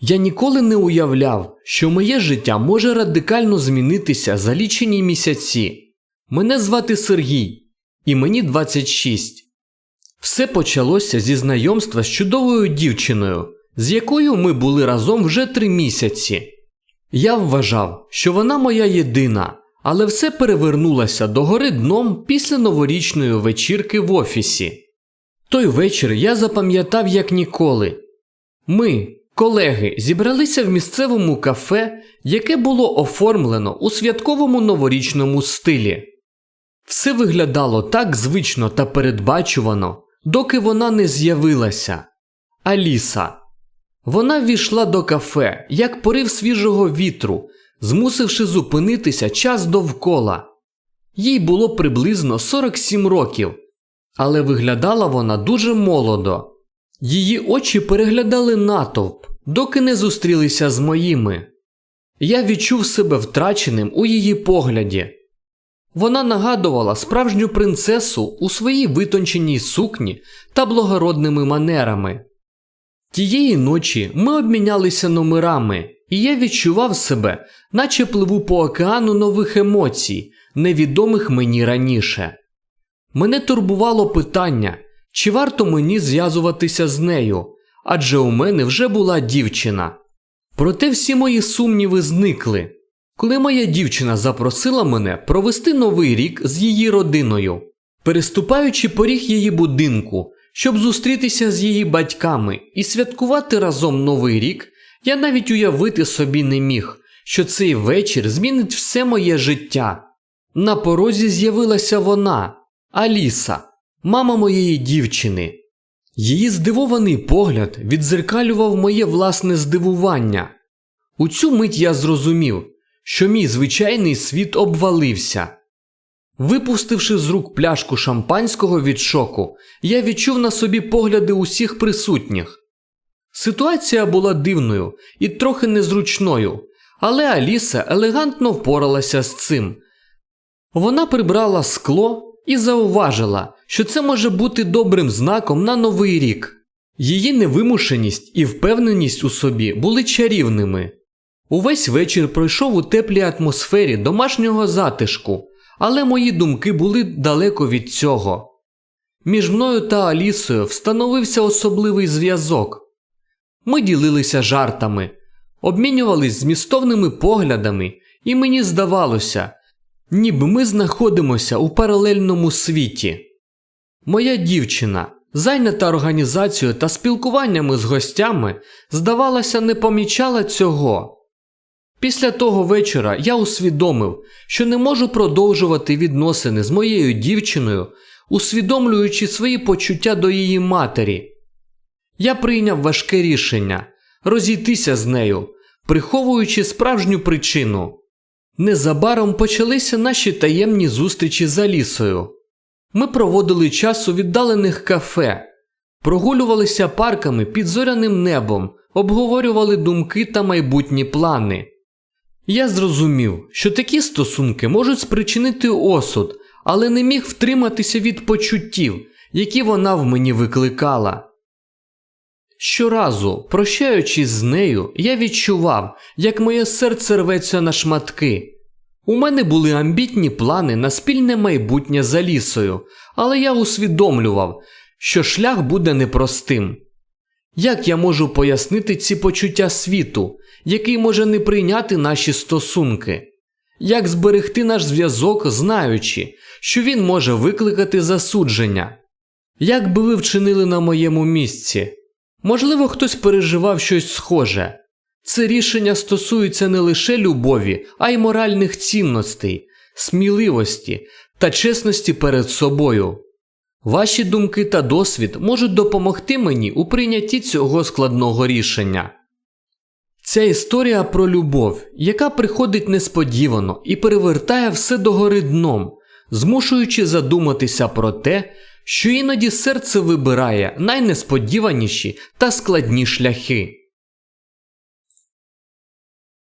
Я ніколи не уявляв, що моє життя може радикально змінитися за лічені місяці. Мене звати Сергій, і мені 26. Все почалося зі знайомства з чудовою дівчиною, з якою ми були разом вже три місяці. Я вважав, що вона моя єдина, але все перевернулося догори дном після новорічної вечірки в офісі. Той вечір я запам'ятав як ніколи. Ми, колеги, зібралися в місцевому кафе, яке було оформлено у святковому новорічному стилі. Все виглядало так звично та передбачувано, доки вона не з'явилася. Аліса. Вона ввійшла до кафе, як порив свіжого вітру, змусивши зупинитися час довкола. Їй було приблизно 47 років, але виглядала вона дуже молодо. Її очі переглядали натовп, доки не зустрілися з моїми. Я відчув себе втраченим у її погляді. Вона нагадувала справжню принцесу у своїй витонченій сукні та благородними манерами. Тієї ночі ми обмінялися номерами, і я відчував себе, наче пливу по океану нових емоцій, невідомих мені раніше. Мене турбувало питання, чи варто мені зв'язуватися з нею, адже у мене вже була дівчина. Проте всі мої сумніви зникли, коли моя дівчина запросила мене провести новий рік з її родиною, переступаючи поріг її будинку, щоб зустрітися з її батьками і святкувати разом новий рік, я навіть уявити собі не міг, що цей вечір змінить все моє життя. На порозі з'явилася вона, Аліса, мама моєї дівчини. Її здивований погляд відзеркалював моє власне здивування. У цю мить я зрозумів, що мій звичайний світ обвалився. Випустивши з рук пляшку шампанського від шоку, я відчув на собі погляди усіх присутніх. Ситуація була дивною і трохи незручною, але Аліса елегантно впоралася з цим. Вона прибрала скло і зауважила, що це може бути добрим знаком на новий рік. Її невимушеність і впевненість у собі були чарівними. Увесь вечір пройшов у теплій атмосфері домашнього затишку, але мої думки були далеко від цього. Між мною та Алісою встановився особливий зв'язок. Ми ділилися жартами, обмінювались змістовними поглядами, і мені здавалося, ніби ми знаходимося у паралельному світі. Моя дівчина, зайнята організацією та спілкуваннями з гостями, здавалося, не помічала цього. Після того вечора я усвідомив, що не можу продовжувати відносини з моєю дівчиною, усвідомлюючи свої почуття до її матері. Я прийняв важке рішення розійтися з нею, приховуючи справжню причину. Незабаром почалися наші таємні зустрічі з Алісою. Ми проводили час у віддалених кафе, прогулювалися парками під зоряним небом, обговорювали думки та майбутні плани. Я зрозумів, що такі стосунки можуть спричинити осуд, але не міг втриматися від почуттів, які вона в мені викликала. Щоразу, прощаючись з нею, я відчував, як моє серце рветься на шматки. У мене були амбітні плани на спільне майбутнє за лісою, але я усвідомлював, що шлях буде непростим. Як я можу пояснити ці почуття світу, який може не прийняти наші стосунки? Як зберегти наш зв'язок, знаючи, що він може викликати засудження? Як би ви вчинили на моєму місці? Можливо, хтось переживав щось схоже. Це рішення стосується не лише любові, а й моральних цінностей, сміливості та чесності перед собою. Ваші думки та досвід можуть допомогти мені у прийнятті цього складного рішення. Ця історія про любов, яка приходить несподівано і перевертає все догори дном, змушуючи задуматися про те, що іноді серце вибирає найнесподіваніші та складні шляхи.